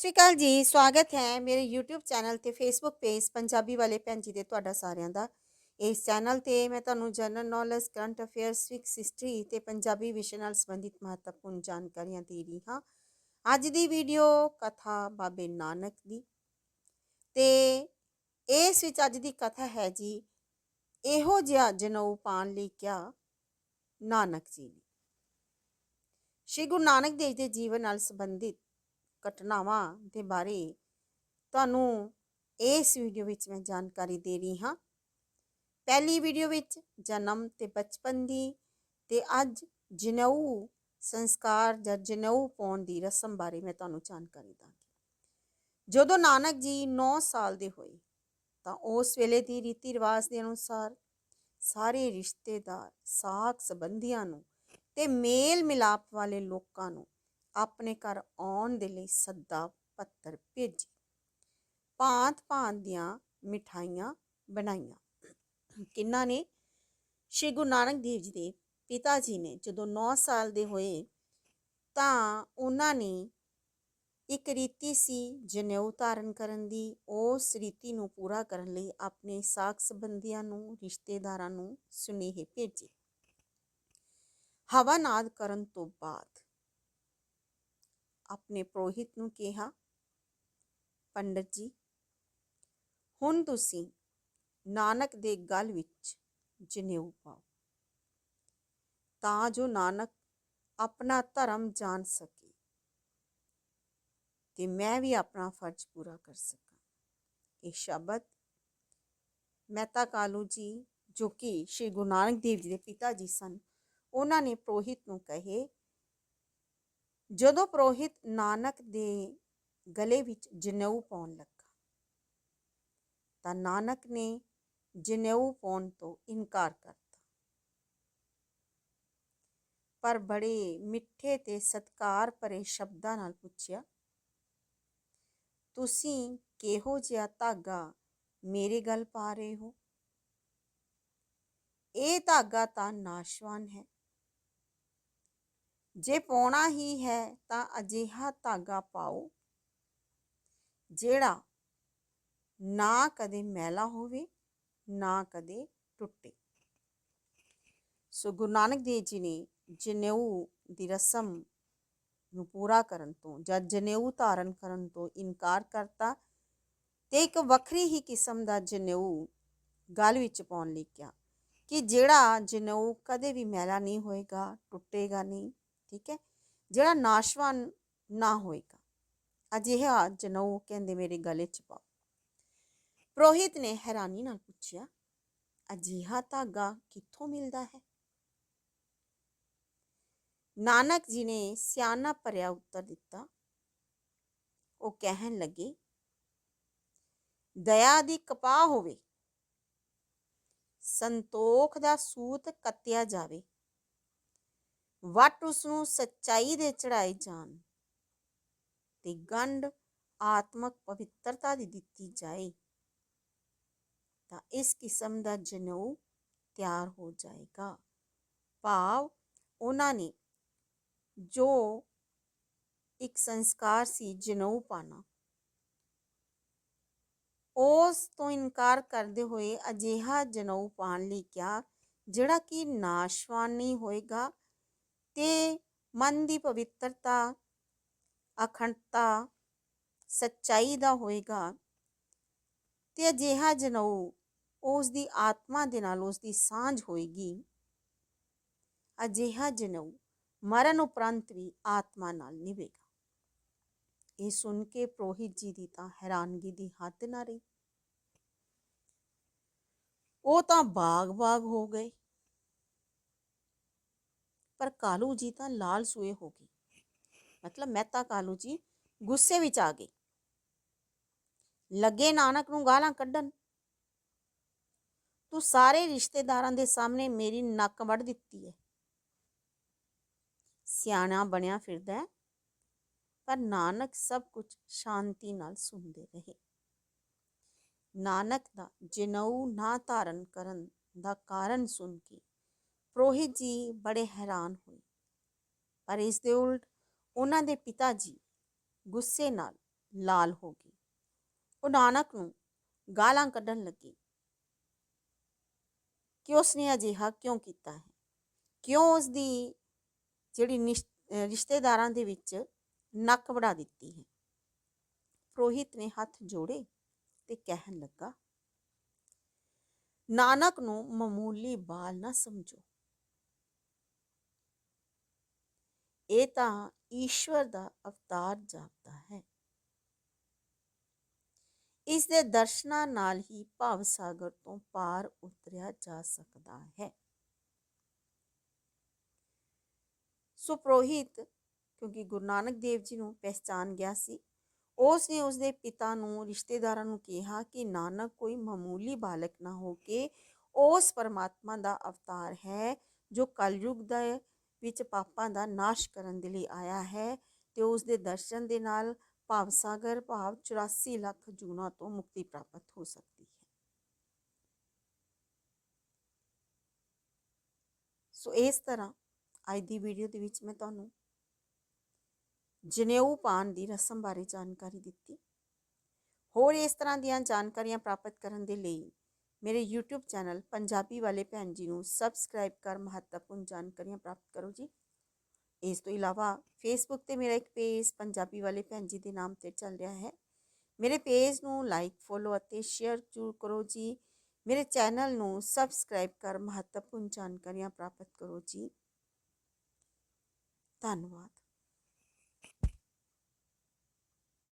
ਸ੍ਰੀ ਅਕਾਲ ਜੀ, ਸਵਾਗਤ ਹੈ ਮੇਰੇ YouTube ਚੈਨਲ ਤੇ Facebook ਪੇਜ ਪੰਜਾਬੀ ਵਾਲੇ ਭੈਣ ਜੀ ਦੇ ਤੁਹਾਡਾ ਸਾਰਿਆਂ ਦਾ। ਇਸ ਚੈਨਲ ਤੇ ਮੈਂ ਤੁਹਾਨੂੰ general knowledge current affairs civics history ਤੇ ਪੰਜਾਬੀ ਵਿਸ਼ੇ ਨਾਲ ਸੰਬੰਧਿਤ ਮਹੱਤਵਪੂਰਨ ਜਾਣਕਾਰੀਆਂ ਦੇ ਰਹੀ ਹਾਂ। ਅੱਜ ਦੀ ਵੀਡੀਓ ਕਥਾ ਬਾਬੇ ਨਾਨਕ ਦੀ। ਤੇ ਇਸ ਵਿੱਚ ਅੱਜ ਦੀ ਕਥਾ ਹੈ ਜੀ, ਇਹੋ ਜਿਹਾ ਜਨਊ ਪਾਣ ਲਈ ਕਿਆ ਨਾਨਕ ਜੀ ਨੇ। ਸ਼੍ਰੀ ਗੁਰੂ ਨਾਨਕ ਦੇਵ ਦੇ ਜੀਵਨ ਨਾਲ ਸੰਬੰਧਿਤ ਘਟਨਾਵਾਂ ਦੇ ਬਾਰੇ ਤੁਹਾਨੂੰ ਇਸ ਵੀਡੀਓ ਵਿੱਚ ਮੈਂ ਜਾਣਕਾਰੀ ਦੇ ਰਹੀ ਹਾਂ। ਪਹਿਲੀ ਵੀਡੀਓ ਵਿੱਚ ਜਨਮ ਤੇ ਬਚਪਨ ਦੀ ਤੇ ਅੱਜ ਜਨੇਊ ਸੰਸਕਾਰ ਜਾਂ ਜਨੇਊ ਪਾਉਣ ਦੀ ਰਸਮ ਬਾਰੇ ਮੈਂ ਤੁਹਾਨੂੰ ਜਾਣਕਾਰੀ ਦਾਂਗੀ। ਜਦੋਂ ਨਾਨਕ ਜੀ 9 ਸਾਲ ਦੇ ਹੋਏ ਤਾਂ ਉਸ ਵੇਲੇ ਦੀ ਰੀਤੀ ਰਿਵਾਜ ਦੇ ਅਨੁਸਾਰ ਸਾਰੇ ਰਿਸ਼ਤੇਦਾਰ ਸਾਕ ਸੰਬੰਧੀਆਂ ਨੂੰ ਤੇ ਮੇਲ ਮਿਲਾਪ ਵਾਲੇ ਲੋਕਾਂ ਨੂੰ ਆਪਣੇ ਘਰ ਆਉਣ ਦੇ ਲਈ ਸੱਦਾ ਪੱਤਰ ਭੇਜੀ। ਭਾਂਤ ਭਾਂਤ ਦੀਆਂ ਮਿਠਾਈਆਂ ਬਣਾਈਆਂ। ਕਿੰਨਾ ਨੇ? ਸ਼੍ਰੀ ਗੁਰੂ ਨਾਨਕ ਦੇਵ ਜੀ ਦੇ ਪਿਤਾ ਜੀ ਨੇ। ਜਦੋਂ 9 ਸਾਲ ਦੇ ਹੋਏ ਤਾਂ ਉਹਨਾਂ ਨੇ ਇੱਕ ਰੀਤੀ ਸੀ ਜਨੇਊ ਧਾਰਨ ਕਰਨ ਦੀ। ਉਸ ਰੀਤੀ ਨੂੰ ਪੂਰਾ ਕਰਨ ਲਈ ਆਪਣੇ ਸਾਕ ਸੰਬੰਧੀਆਂ ਨੂੰ, ਰਿਸ਼ਤੇਦਾਰਾਂ ਨੂੰ ਸੁਨੇਹੇ ਭੇਜੇ। ਹਵਨਾਦ ਕਰਨ ਤੋਂ ਬਾਅਦ ਆਪਣੇ ਪ੍ਰੋਹਿਤ ਨੂੰ ਕਿਹਾ, ਪੰਡਤ ਜੀ, ਹੁਣ ਤੁਸੀਂ ਨਾਨਕ ਦੇ ਗਲ ਵਿੱਚ ਜਨੇਊ ਪਾਓ, ਤਾਂ ਜੋ ਨਾਨਕ ਆਪਣਾ ਧਰਮ ਜਾਣ ਸਕੇ ਤੇ ਮੈਂ ਵੀ ਆਪਣਾ ਫਰਜ਼ ਪੂਰਾ ਕਰ ਸਕਾਂ। ਇਹ ਸ਼ਬਦ ਮਹਿਤਾ ਕਾਲੂ ਜੀ, ਜੋ ਕਿ ਸ਼੍ਰੀ ਗੁਰੂ ਨਾਨਕ ਦੇਵ ਜੀ ਦੇ ਪਿਤਾ ਜੀ ਸਨ, ਉਹਨਾਂ ਨੇ ਪ੍ਰੋਹਿਤ ਨੂੰ ਕਹੇ ਜਦੋਂ ਪ੍ਰੋਹਿਤ ਨਾਨਕ ਦੇ ਗਲੇ ਵਿੱਚ ਜਨੇਊ ਪਾਉਣ ਲੱਗਾ, ਤਾਂ ਨਾਨਕ ਨੇ ਜਨੇਊ ਪਾਉਣ ਤੋਂ ਇਨਕਾਰ ਕਰਤਾ ਪਰ ਬੜੇ ਮਿੱਠੇ ਤੇ ਸਤਕਾਰ ਭਰੇ ਸ਼ਬਦਾਂ ਨਾਲ ਪੁੱਛਿਆ, ਤੁਸੀਂ ਕਿਹੋ ਜਿਹਾ ਧਾਗਾ ਮੇਰੇ ਗਲ ਪਾ ਰਹੇ ਹੋ? ਇਹ ਧਾਗਾ ਤਾਂ ਨਾਸ਼ਵਾਨ ਹੈ। ਜੇ ਪਾਉਣਾ ਹੀ ਹੈ ਤਾਂ ਅਜਿਹਾ ਧਾਗਾ ਪਾਓ, ਜਿਹੜਾ ਨਾ ਕਦੇ ਮੈਲਾ ਹੋਵੇ, ਨਾ ਕਦੇ ਟੁੱਟੇ। ਸੋ ਗੁਰੂ ਨਾਨਕ ਦੇਵ ਜੀ ਨੇ ਜਨੇਊ ਦੀ ਰਸਮ ਨੂੰ ਪੂਰਾ ਕਰਨ ਤੋਂ ਜਾਂ ਜਨੇਊ ਧਾਰਨ ਕਰਨ ਤੋਂ ਇਨਕਾਰ ਕਰਤਾ ਤੇ ਇੱਕ ਵੱਖਰੀ ਹੀ ਕਿਸਮ ਦਾ ਜਨੇਊ ਗਲ ਵਿੱਚ ਪਾਉਣ ਲਈ ਕਿਹਾ ਕਿ ਜਿਹੜਾ ਜਨੇਊ ਕਦੇ ਵੀ ਮੈਲਾ ਨਹੀਂ ਹੋਏਗਾ, ਟੁੱਟੇਗਾ ਨਹੀਂ। ਠੀਕ ਹੈ? ਜਿਹੜਾ ਨਾਸ਼ਵਾਨ ਨਾ ਹੋਏਗਾ। ਅਜਿਹਾ ਜਨੇਊ ਕਹਿੰਦੇ ਮੇਰੇ ਗਲੇ 'ਚ ਪਾਓ। ਪ੍ਰੋਹਿਤ ਨੇ ਹੈਰਾਨੀ ਨਾਲ ਪੁੱਛਿਆ, ਅਜਿਹਾ ਧਾਗਾ ਕਿੱਥੋਂ ਮਿਲਦਾ ਹੈ? ਨਾਨਕ ਜੀ ਨੇ ਸਿਆਣਾ ਭਰਿਆ ਉੱਤਰ ਦਿੱਤਾ। ਉਹ ਕਹਿਣ ਲੱਗੇ, ਦਇਆ ਦੀ ਕਪਾਹ ਹੋਵੇ। ਸੰਤੋਖ ਦਾ ਸੂਤ ਕੱਤਿਆ ਜਾਵੇ। ਵੱਟ ਉਸ ਨੂੰ ਸੱਚਾਈ ਦੇ ਚੜਾਏ ਜਾਣ ਤੇ ਗੰਢ ਆਤਮਕ ਪਵਿੱਤਰਤਾ ਦੀ ਦਿੱਤੀ ਜਾਏ, ਤਾਂ ਇਸ ਕਿਸਮ ਦਾ ਜਨੇਊ ਤਿਆਰ ਹੋ ਜਾਏਗਾ। ਭਾਵ ਉਹਨਾਂ ਨੇ ਜੋ ਇੱਕ ਸੰਸਕਾਰ ਸੀ ਜਨੇਊ ਪਾਣਾ, ਉਸ ਤੋਂ ਇਨਕਾਰ ਕਰਦੇ ਹੋਏ ਅਜਿਹਾ ਜਨੇਊ ਪਾਣ ਲਈ ਕਿਹਾ, ਜਿਹੜਾ ਕਿ ਨਾਸ਼ਵਾਨ ਨਹੀਂ ਹੋਏਗਾ ਤੇ ਮਨ ਦੀ ਪਵਿੱਤਰਤਾ, ਅਖੰਡਤਾ ਸੱਚਾਈ ਦਾ ਹੋਏਗਾ। ਤੇ ਅਜਿਹਾ ਜਨੇਊ ਉਸ ਦੀ ਆਤਮਾ ਦੇ ਨਾਲ ਉਸ ਦੀ ਸਾਂਝ ਹੋਏਗੀ। ਅਜਿਹਾ ਜਨੇਊ ਮਰਨ ਉਪਰੰਤ ਵੀ ਆਤਮਾ ਨਾਲ ਨਿਭੇਗਾ ਇਹ ਸੁਣ ਕੇ ਪ੍ਰੋਹਿਤ ਜੀ ਦੀ ਤਾਂ ਹੈਰਾਨਗੀ ਦੀ ਹੱਦ ਨਾ ਰਹੀ। ਉਹ ਤਾਂ ਬਾਗ-ਬਾਗ ਹੋ ਗਏ। ਪਰ ਕਾਲੂ ਜੀ ਤਾਂ ਲਾਲ ਸੂਏ ਹੋ ਗਏ ਮਤਲਬ ਮਹਿਤਾ ਕਾਲੂ ਜੀ ਗੁੱਸੇ ਵਿੱਚ ਆ ਗਏ ਲੱਗੇ ਨਾਨਕ ਨੂੰ ਗਾਲਾਂ ਕੱਢਣ। ਤੂੰ ਸਾਰੇ ਰਿਸ਼ਤੇਦਾਰਾਂ ਦੇ ਸਾਹਮਣੇ ਮੇਰੀ ਨੱਕ ਵੱਢ ਦਿੱਤੀ ਹੈ ਸਿਆਣਾ ਬਣਿਆ ਫਿਰਦਾ ਹੈ ਪਰ ਨਾਨਕ ਸਭ ਕੁਝ ਸ਼ਾਂਤੀ ਨਾਲ ਸੁਣਦੇ ਰਹੇ। ਨਾਨਕ ਦਾ ਜਨਊ ਨਾ ਧਾਰਨ ਕਰਨ ਦਾ ਕਾਰਨ ਸੁਣ ਕੇ ਪ੍ਰੋਹਿਤ ਜੀ ਬੜੇ ਹੈਰਾਨ ਹੋਏ। ਪਰ ਇਸ ਦੇ ਉਲਟ ਉਹਨਾਂ ਦੇ ਪਿਤਾ ਜੀ ਗੁੱਸੇ ਨਾਲ ਲਾਲ ਹੋ ਗਏ। ਉਹ ਨਾਨਕ ਨੂੰ ਗਾਲਾਂ ਕੱਢਣ ਲੱਗੀ। ਕਿ ਉਸਨੇ ਅਜਿਹਾ ਕਿਉਂ ਕੀਤਾ ਹੈ? ਕਿਉਂ ਉਸ ਦੀ ਜਿਹੜੀ ਨਿਸ਼- ਰਿਸ਼ਤੇਦਾਰਾਂ ਦੇ ਵਿੱਚ ਨੱਕ ਵੜਾ ਦਿੱਤੀ ਹੈ? ਪ੍ਰੋਹਿਤ ਨੇ ਹੱਥ ਜੋੜੇ ਤੇ ਕਹਿਣ ਲੱਗਾ, ਨਾਨਕ ਨੂੰ ਮਾਮੂਲੀ ਬਾਲ ਨਾ ਸਮਝੋ। ਇਹ ਤਾਂ ਈਸ਼ਵਰ ਦਾ ਅਵਤਾਰ ਜਾਪਦਾ ਹੈ। ਇਸ ਦੇ ਦਰਸ਼ਨਾਂ ਨਾਲ ਹੀ ਭਵ ਸਾਗਰ ਤੋਂ ਪਾਰ ਉਤਰਿਆ ਜਾ ਸਕਦਾ ਹੈ। ਸੋ ਕਿਉਂਕਿ ਗੁਰੂ ਨਾਨਕ ਦੇਵ ਜੀ ਨੂੰ ਪਹਿਚਾਨ ਗਿਆ ਸੀ, ਉਸ ਨੇ ਉਸ ਦੇ ਪਿਤਾ ਨੂੰ, ਰਿਸ਼ਤੇਦਾਰਾਂ ਨੂੰ ਕਿਹਾ ਕਿ, ਨਾਨਕ, ਕੋਈ ਮਾਮੂਲੀ ਬਾਲਕ ਨਾ ਹੋ ਕੇ ਉਸ ਪਰਮਾਤਮਾ ਦਾ ਅਵਤਾਰ ਹੈ ਜੋ ਕਲਯੁਗ ਦਾ ਵਿੱਚ ਪਾਪਾਂ ਦਾ ਨਾਸ਼ ਕਰਨ ਦੇ ਲਈ ਆਇਆ ਹੈ ਤੇ ਉਸ ਦੇ ਦਰਸ਼ਨ ਦੇ ਨਾਲ ਭਾਵ ਸਾਗਰ ਭਾਵ 84 ਲੱਖ ਜੂਨਾਂ ਤੋਂ ਮੁਕਤੀ ਪ੍ਰਾਪਤ ਹੋ ਸਕਦੀ ਹੈ। ਸੋ ਇਸ ਤਰ੍ਹਾਂ ਅੱਜ ਦੀ ਵੀਡੀਓ ਦੇ ਵਿੱਚ ਮੈਂ ਤੁਹਾਨੂੰ ਜਨੇਊ ਪਾਨ ਦੀ ਰਸਮ ਬਾਰੇ ਜਾਣਕਾਰੀ ਦਿੱਤੀ। ਹੋਰ ਇਸ ਤਰ੍ਹਾਂ ਦੀਆਂ ਜਾਣਕਾਰੀਆਂ ਪ੍ਰਾਪਤ ਕਰਨ ਦੇ ਲਈ ਮੇਰੇ YouTube ਚੈਨਲ ਪੰਜਾਬੀ ਵਾਲੇ ਭੈਣ ਜੀ ਨੂੰ ਸਬਸਕ੍ਰਾਈਬ ਕਰ ਮਹੱਤਵਪੂਰਨ ਜਾਣਕਾਰੀਆਂ ਪ੍ਰਾਪਤ ਕਰੋ ਜੀ। ਇਸ ਤੋਂ ਇਲਾਵਾ ਫੇਸਬੁੱਕ ਤੇ ਮੇਰਾ ਇੱਕ ਪੇਜ ਪੰਜਾਬੀ ਵਾਲੇ ਭੈਣ ਜੀ ਦੇ ਨਾਮ ਤੇ ਚੱਲ ਰਿਹਾ ਹੈ। ਮੇਰੇ ਪੇਜ ਨੂੰ ਲਾਈਕ ਫੋਲੋ ਅਤੇ ਸ਼ੇਅਰ ਜ਼ਰੂਰ ਕਰੋ ਜੀ। ਮੇਰੇ ਚੈਨਲ ਨੂੰ ਸਬਸਕ੍ਰਾਈਬ ਕਰ ਮਹੱਤਵਪੂਰਨ ਜਾਣਕਾਰੀਆਂ ਪ੍ਰਾਪਤ ਕਰੋ ਜੀ। ਧੰਨਵਾਦ।